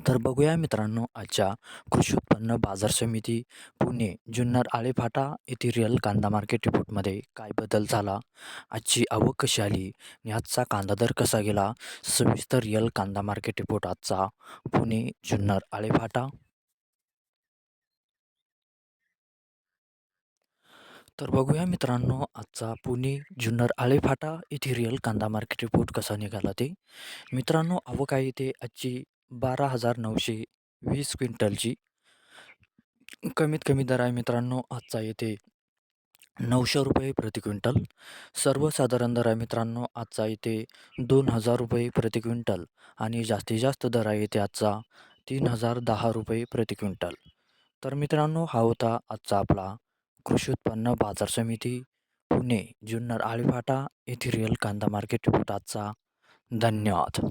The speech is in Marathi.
तर बघूया मित्रांनो आजच्या कृषी उत्पन्न बाजार समिती पुणे जुन्नर आळेफाटा येथे रिअल कांदा मार्केट रिपोर्टमध्ये काय बदल झाला? आजची आवक कशी आली? आणि आजचा कांदा दर कसा गेला? सविस्तर रिअल कांदा मार्केट रिपोर्ट आजचा पुणे जुन्नर आळेफाटा. तर बघूया मित्रांनो आजचा पुणे जुन्नर आळेफाटा येथे रिअल कांदा मार्केट रिपोर्ट कसा निघाला ते. मित्रांनो आवक आहे ते आजची बारा हजार नऊशे वीस क्विंटलची. कमीत कमी दर आहे मित्रांनो आजचा येथे नऊशे रुपये प्रति क्विंटल. सर्वसाधारण दर आहे मित्रांनो आजचा येते दोन हजार रुपये प्रति क्विंटल. आणि जास्तीत जास्त दर आहे इथे आजचा तीन हजार दहा रुपये प्रति क्विंटल. तर मित्रांनो हा होता आजचा आपला कृषी उत्पन्न बाजार समिती पुणे जुन्नर आळीफाटा येथे रिअल कांदा मार्केट रिपोर्ट आजचा. धन्यवाद.